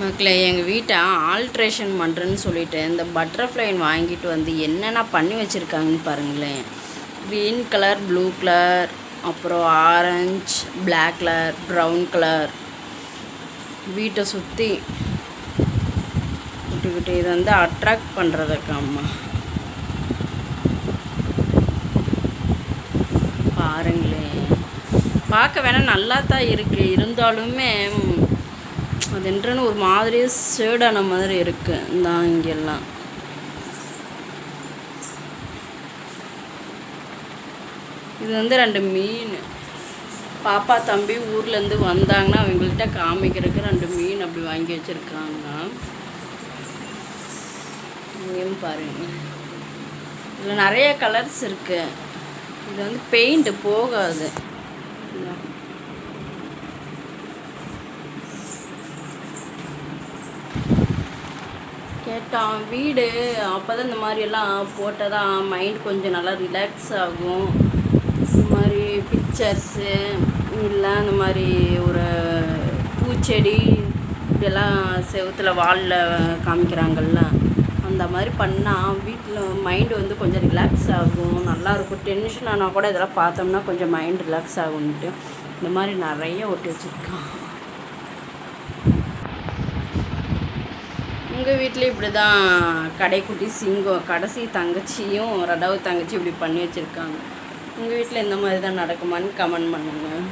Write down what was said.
மக்களை எங்கள் வீட்டை ஆல்ட்ரேஷன் பண்ணுறேன்னு சொல்லிட்டு இந்த பட்டர்ஃப்ளைன் வாங்கிட்டு வந்து என்னென்ன பண்ணி வச்சுருக்காங்கன்னு பாருங்களேன். க்ரீன் கலர் ப்ளூ கலர் அப்புறம் orange black colour brown colour வீட்டை சுற்றி விட்டுக்கிட்டு இது வந்து அட்ராக்ட் பண்ணுறதுக்காம்மா பாருங்களேன். பார்க்க வேணால் நல்லா தான் இருக்குது இருந்தாலுமே அது என்றன்னு ஒரு மாதிரி சேடான மாதிரி இருக்குது இந்த இங்கெல்லாம். இது வந்து ரெண்டு மீன். பாப்பா தம்பி ஊர்லேருந்து வந்தாங்கன்னா அவங்கள்ட்ட காமிக்கிறதுக்கு ரெண்டு மீன் அப்படி வாங்கி வச்சுருக்காங்க. இங்கேயும் பாருங்க. இதில் நிறைய கலர்ஸ் இருக்குது இது வந்து பெயிண்ட்டு போகாது. கேட்டான் வீடு. அப்போ தான் இந்த மாதிரியெல்லாம் போட்டால் தான் மைண்ட் கொஞ்சம் நல்லா ரிலாக்ஸ் ஆகும். இந்த மாதிரி பிக்சர்ஸு இல்லை இந்த மாதிரி ஒரு பூச்செடி இப்படியெல்லாம் செவத்தில் வாலில் காமிக்கிறாங்கள்ல அந்த மாதிரி பண்ணால் வீட்டில் மைண்டு வந்து கொஞ்சம் ரிலாக்ஸ் ஆகும். நல்லாயிருக்கும் டென்ஷன் ஆனால் கூட இதெல்லாம் பார்த்தோம்னா கொஞ்சம் மைண்ட் ரிலாக்ஸ் ஆகும்ன்ட்டு. இந்த மாதிரி நிறைய ஒட்டி வச்சுருக்கான். எங்கள் வீட்டில் இப்படி தான் கடைக்குட்டி சிங்கம் கடைசி தங்கச்சியும் ரெண்டாவது தங்கச்சி இப்படி பண்ணி வச்சுருக்காங்க. உங்கள் வீட்டில் இந்த மாதிரி தான் நடக்குமான்னு கமெண்ட் பண்ணுங்கள்